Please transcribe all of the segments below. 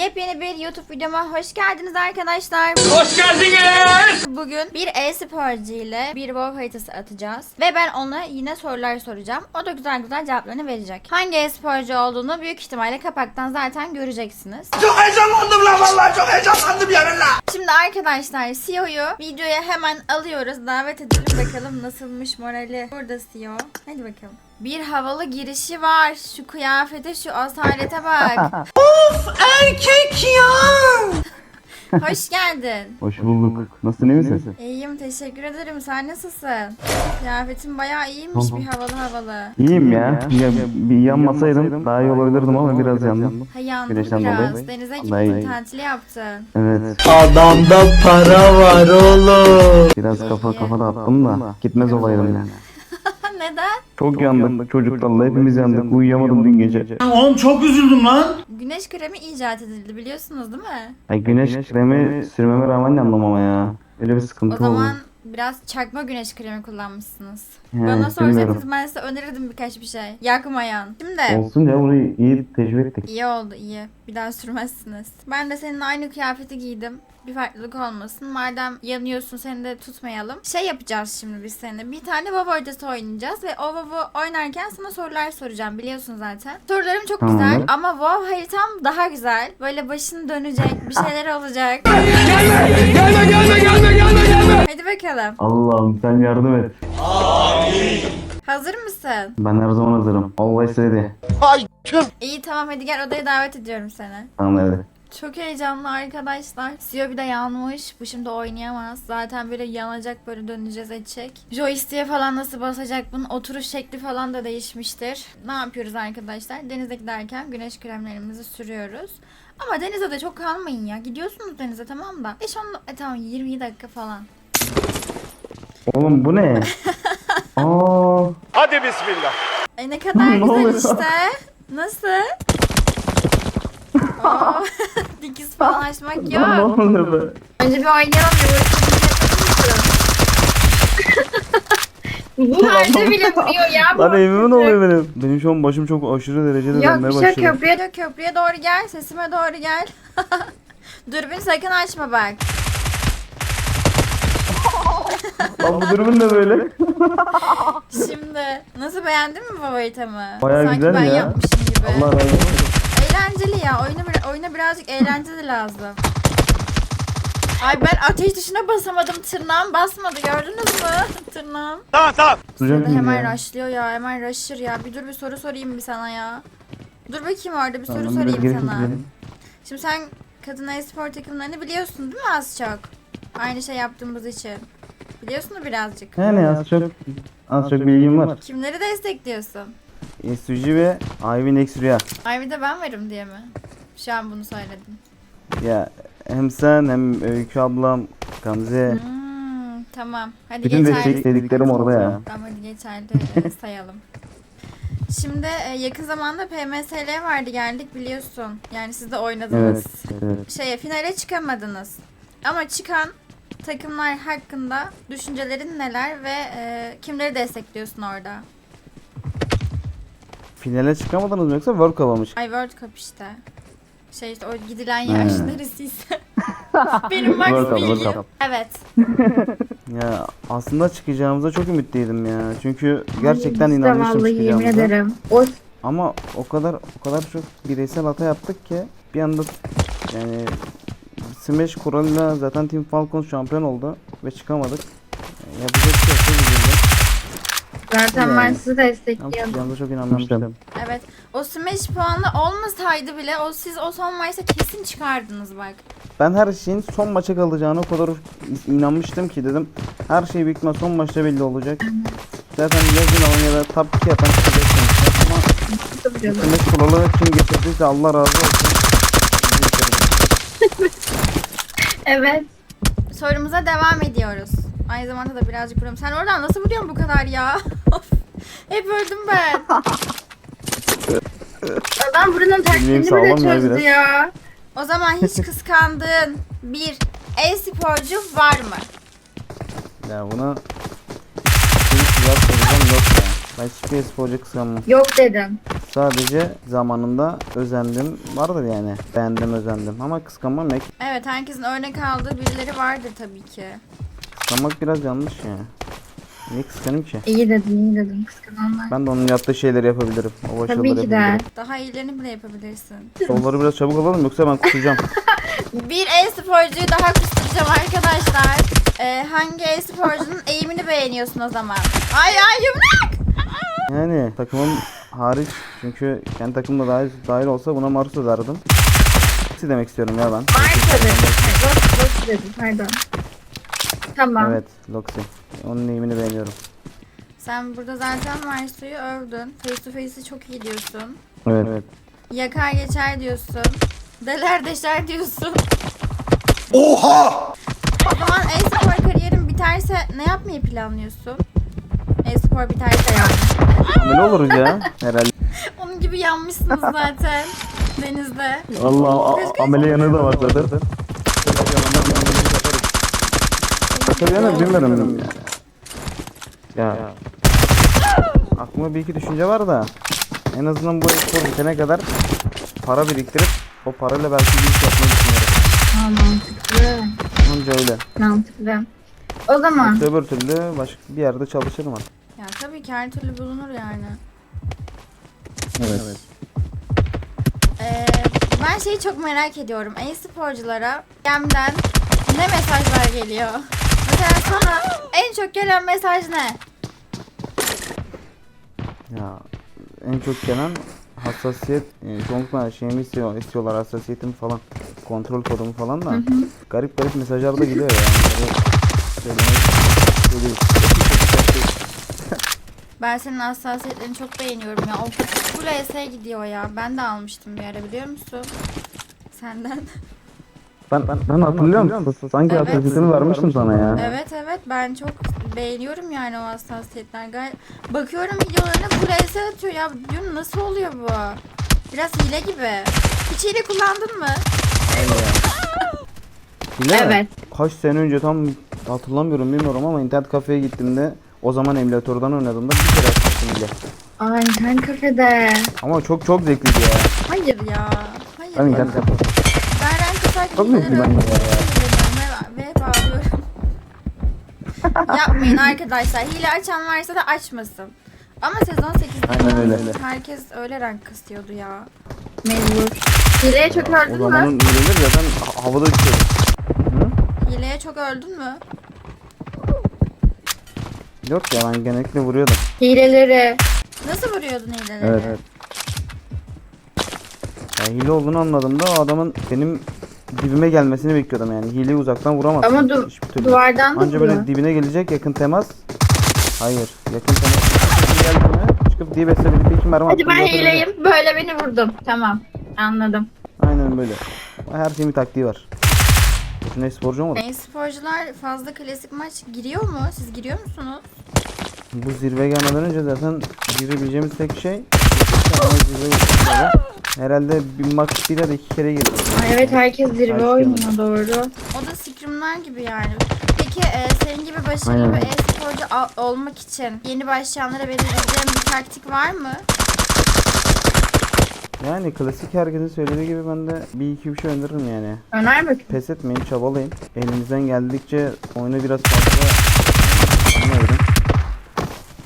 Yepyeni bir YouTube videoma hoş geldiniz arkadaşlar. Hoş geldiniz. Bugün bir e-sporcu ile bir WoW haritası atacağız. Ve ben ona yine sorular soracağım. O da güzel güzel cevaplarını verecek. Hangi e-sporcu olduğunu büyük ihtimalle kapaktan zaten göreceksiniz. Çok heyecanlandım lan vallahi çok heyecanlandım ya valla. Şimdi arkadaşlar CEO'yu videoya hemen alıyoruz. Davet edelim bakalım nasılmış morali. Burada CEO. Hadi bakalım. Bir havalı girişi var. Şu kıyafete, şu asalete bak. Erkek ya. Hoş geldin. Hoş bulduk. Nasılsın iyi misin? İyiyim teşekkür ederim. Sen nasılsın? Kıyafetin bayağı iyiymiş Tamam. bir havalı havalı. İyiyim ya. ya bir yanmasaydım daha iyi olabilirdim ama biraz yandım. Ha yandım Güneşten biraz. dolayı. Denize gittin tatili yaptın. Evet. Adamda para var oğlum. Biraz kafa kafa dağıttım da gitmez olaydım yani. Neden? Çok yandık çocuklarla hepimiz yandık. Uyuyamadım dün gece. Oğlum çok üzüldüm lan. Güneş kremi icat edildi biliyorsunuz değil mi? Ay güneş kremi sürmeme rağmen yandım ama ya. Öyle bir O sıkıntı oldu. zaman biraz çakma güneş kremi kullanmışsınız. He, Bana sorsaydınız bilmiyorum. ben size önerirdim birkaç bir şey. Yakmayan. Şimdi Olsun ya burayı iyi tecrübe ettik. iyi oldu iyi. Bir daha sürmezsiniz. Ben de senin aynı kıyafeti giydim. Bir farklılık olmasın. Madem yanıyorsun seni de tutmayalım. Şey yapacağız şimdi biz seninle. Bir tane WoW haritası oynayacağız ve o WoW'u oynarken sana sorular soracağım biliyorsun zaten. Sorularım çok Tamam. güzel ama WoW haritam daha güzel. Böyle başın dönecek, bir şeyler olacak. Gelme gelme gelme gelme. Hadi bakalım. Allah'ım sen yardım et. Hazır mısın? Ben her zaman hazırım. Always ready. İyi tamam hadi gel odaya davet ediyorum seni. Tamam hadi. Çok heyecanlı arkadaşlar. CEO bir de yanmış. Bu şimdi oynayamaz. Zaten böyle yanacak böyle döneceğiz edecek. Joystick'e falan nasıl basacak bunun oturuş şekli falan da değişmiştir. Ne yapıyoruz arkadaşlar? Denize giderken güneş kremlerimizi sürüyoruz. Ama denize de çok kalmayın ya. Gidiyorsunuz denize tamam da. 5 10 e, tamam 20 dakika falan. Oğlum bu ne? Aa, Hadi bismillah. E ne kadar Ne güzel oluyor? işte. Nasıl? Oo, dikiz falan açmak ne yok. oluyor be? Önce bir oynayalım bir Bu halde bile vuruyor ya. Lan evimin oluyor benim. Benim şu an başım çok aşırı derecede Yok dönmeye bir şey başladı. köprüye, köprüye doğru gel. Sesime doğru gel. Dürbün sakın açma bak. Lan bu durumun ne böyle? Şimdi nasıl beğendin mi favoritamı? Bayağı Sanki güzel ben ya. yapmışım gibi. Allah razı olsun. Eğlenceli ya. Oyuna, bir- oyuna birazcık eğlence de lazım. Ay ben ateş tuşuna basamadım. Tırnağım basmadı. Gördünüz mü? Tırnağım. Da mıydı hemen ya? rushlıyor ya. Hemen rusher ya. Bir dur bir soru sorayım bir sana ya. Dur bakayım orada bir soru Tamam, biraz sorayım sana. çekilelim. Şimdi sen kadın e-spor takımlarını biliyorsun değil mi az çok? Aynı şey yaptığımız için. Biliyorsun birazcık. Yani az çok az çok bilgim var. Kimleri destekliyorsun? SUG ve Ivy Next Rüya. Bir de ben varım diye mi? Şu an bunu söyledim. Ya hem sen hem Öykü ablam, Gamze. Hmm, tamam. Hadi Bütün geçerli. desteklediklerim orada ya. Tamam hadi geçerli sayalım. Şimdi e, yakın zamanda PMSL vardı geldik biliyorsun. Yani siz de oynadınız. Evet. evet. Şeye finale çıkamadınız. Ama çıkan takımlar hakkında düşüncelerin neler ve e, kimleri destekliyorsun orada? Finale çıkamadınız mı yoksa World Cup'a mı çık- Ay World Cup işte. Şey işte o gidilen He. yer neresiyse. Benim max World Cup, World bilgim. Cup. Evet. Ya aslında çıkacağımıza çok ümitliydim ya. Çünkü gerçekten Biz de inanmıştım vallahi yemin çıkacağımıza. ederim. O Ama o kadar o kadar çok bireysel hata yaptık ki bir anda yani Smash kuralıyla zaten Team Falcon şampiyon oldu ve çıkamadık. Yani yapacak bir şey yok. zaten Yani. ben sizi destekliyordum. çıkacağımıza çok inanmıştım. Evet. O smash puanı olmasaydı bile o siz o son maçta kesin çıkardınız bak. Ben her şeyin son maça kalacağına o kadar inanmıştım ki dedim her şey büyük son maçta belli olacak. Zaten yazın Alanya'da top 2 yapan çıkacak sonuçta. ama Smash kuralı kim getirdiyse Allah razı olsun. Evet. Sorumuza devam ediyoruz. Aynı zamanda da birazcık vuruyorum. Sen oradan nasıl vuruyorsun bu kadar ya? Of. Hep öldüm ben. Adam buranın taktiğini sağlam bile ya çözdü biraz. ya. O zaman hiç kıskandığın bir e-sporcu var mı? Ya buna bir cevap yok ya. Ben hiçbir sporcu kıskanmam. Yok dedim. Sadece zamanında özendim. Vardır yani. Beğendim özendim. Ama kıskanmam ek. Evet herkesin örnek aldığı birileri vardır tabii ki. Kıskanmak biraz yanlış ya. Niye kıskanayım ki? İyi dedin iyi dedin kıskananlar. Ben de onun yaptığı şeyleri yapabilirim. O başarıları Tabii ki de. yapabilirim. Daha iyilerini bile yapabilirsin. Solları biraz çabuk alalım yoksa ben kusacağım. Bir e-sporcuyu daha kusturacağım arkadaşlar. Ee, hangi e-sporcunun eğimini beğeniyorsun o zaman? Ay ay yumruk! Yani takımım hariç çünkü kendi takımda dahil, dahil olsa buna maruz ederdim. Hepsi demek istiyorum ya ben. Marka dedim. Dedim pardon. Tamam. Evet Loxi. Onun eğimini beğeniyorum. Sen burada zaten Marsu'yu övdün. Face to face'i çok iyi diyorsun. Evet. evet. Yakar geçer diyorsun. Deler deşer diyorsun. Oha! O zaman e-spor kariyerin biterse ne yapmayı planlıyorsun? E-spor biterse yani. Amele oluruz ya herhalde. Onun gibi yanmışsınız zaten denizde. Allah amele yanı da var zaten. Tabii yani bilmiyorum yani. Ya. Aklıma bir iki düşünce var da en azından bu spor bitene kadar para biriktirip o parayla belki bir iş yapmayı düşünüyorum. Ha, mantıklı. Anca öyle. Mantıklı. O zaman Yoksa öbür türlü başka bir yerde çalışırım artık. Ya tabii ki her türlü bulunur yani. Evet. Ee, ben şeyi çok merak ediyorum. E-sporculara gemden ne mesajlar geliyor? Mesela sana en çok gelen mesaj ne? Ya en çok gelen hassasiyet e, çoğunlukla şeyimi istiyor, istiyorlar hassasiyetim falan kontrol kodumu falan da garip garip mesajlar da geliyor yani. Böyle söylemek şey değil. Ben senin hassasiyetlerini çok beğeniyorum ya. O full ES gidiyor ya. Ben de almıştım bir ara biliyor musun? Senden. Ben, ben, ben hatırlıyorum. Sanki Evet. hassasiyetimi vermiştim sana ya. Evet evet ben çok beğeniyorum yani o hassasiyetler. Gay Bakıyorum videolarına full ES atıyor ya. Diyorum nasıl oluyor bu? Biraz hile gibi. Hiç hile kullandın mı? Hile mi? Evet. Kaç sene önce tam hatırlamıyorum bilmiyorum ama internet kafeye gittiğimde o zaman emülatörden oynadığımda bir kere açmıştım hile. Aa internet kafede. Ama çok çok zevkliydi ya. Hayır ya. Hayır. Ben internet kafe. Ben renk atarken Çok zevkli bence ya. ve, bağlıyorum. Yapmayın arkadaşlar. Hile açan varsa da açmasın. Ama sezon 8'de Aynen öyle. herkes öyle rank kısıyordu ya. Mecbur. Hileye çok O öldün mü? zamanın hileleri zaten ha- havada uçuyordu. Hileye çok öldün mü? Yok ya ben genellikle vuruyordum. Hileleri. Nasıl vuruyordun hileleri? Evet. evet. Ya hile olduğunu anladığımda o adamın benim dibime gelmesini bekliyordum yani. Hileyi uzaktan vuramazsın. Ama du- duvardan da Anca böyle dibine gelecek yakın temas. Hayır. Yakın temas. Geldi mi? Çıkıp diye besledim. Bir iki mermi Hadi ben hileyim. Böyle beni vurdum. Tamam. Anladım. Aynen böyle. Her şeyin bir taktiği var. Boşuna sporcu olmadı. E-sporcular fazla klasik maç giriyor mu? Siz giriyor musunuz? Bu zirve gelmeden önce zaten girebileceğimiz tek şey herhalde bir max bir ya da iki kere girdim. Ay evet herkes zirve oynuyor doğru. O da scrimler gibi yani. Peki e, senin gibi başarılı bir e-sporcu olmak için yeni başlayanlara verebileceğin bir taktik var mı? Yani klasik herkesin söylediği gibi ben de bir iki bir şey öneririm yani. Öner bakayım. Pes etmeyin, çabalayın. Elinizden geldikçe oyunu biraz fazla anlayın.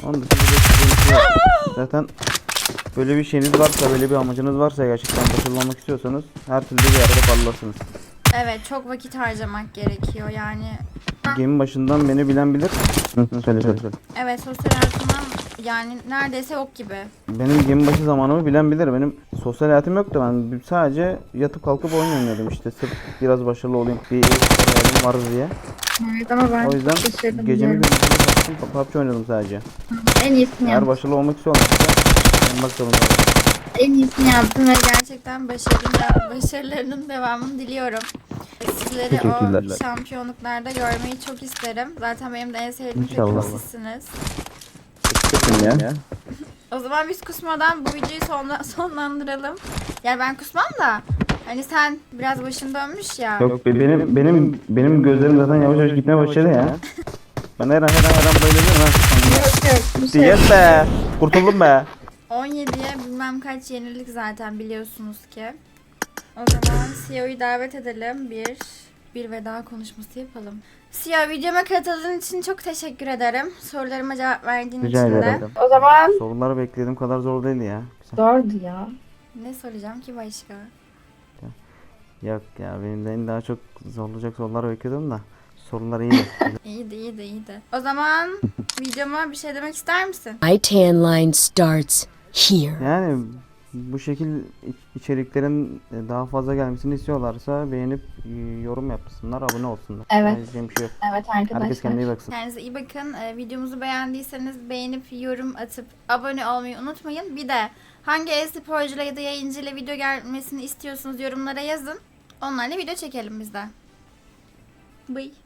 Onun dışında da size bir şey yok. Zaten böyle bir şeyiniz varsa, böyle bir amacınız varsa gerçekten başarılı olmak istiyorsanız her türlü bir yerde parlarsınız. Evet çok vakit harcamak gerekiyor yani. Gemi başından beni bilen bilir. söyle söyle söyle. Evet sosyal hayatımdan yani neredeyse yok gibi. Benim gemi başı zamanımı bilen bilir. Benim sosyal hayatım yoktu. Ben sadece yatıp kalkıp oyun oynuyordum işte. Sırf biraz başarılı olayım. Bir hayatım var diye. Evet ama ben O yüzden başarılı gecemi gündüzümü kattım. PUBG oynadım sadece. En iyisini Eğer yaptım. başarılı olmak istiyorlarsa oynamak zorundayım. En iyisini yaptım ve gerçekten başarılı, başarılarının devamını diliyorum. Sizleri o Teşekkürler. şampiyonluklarda görmeyi çok isterim. Zaten benim de en sevdiğim İnşallah. takım sizsiniz. Teşekkür ya. O zaman biz kusmadan bu videoyu sonla- sonlandıralım. Yani ben kusmam da hani sen biraz başın dönmüş ya. Yok be- benim benim benim gözlerim zaten yavaş yavaş gitmeye başladı ya. Ben her an her an her an yok. Bir şey Yes be. Kurtuldum be. 17'ye bilmem kaç yenilik zaten biliyorsunuz ki. O zaman CEO'yu davet edelim. Bir, bir veda konuşması yapalım. CEO videoma katıldığın için çok teşekkür ederim. Sorularıma cevap verdiğin Rica için de. ederim. O zaman Soruları beklediğim kadar zor değildi ya. Güzel. zordu ya. Ne soracağım ki başka? Yok ya benim de en daha çok zorlayacak sorular bekliyordum da. Sorular iyiydi. İyiydi iyiydi iyiydi. O zaman videoma bir şey demek ister misin? My tan line starts here. yani bu şekil iç- içeriklerin e, daha fazla gelmesini istiyorlarsa beğenip e, yorum yapsınlar, abone olsunlar. Evet. Diyeceğim bir şey yok. Evet Herkes arkadaşlar. kendine iyi baksın. Kendinize iyi bakın. Ee, videomuzu beğendiyseniz beğenip yorum atıp abone olmayı unutmayın. Bir de hangi e-sporcuyla ya da yayıncıyla video gelmesini istiyorsunuz yorumlara yazın. Onlarla video çekelim biz de. Bye.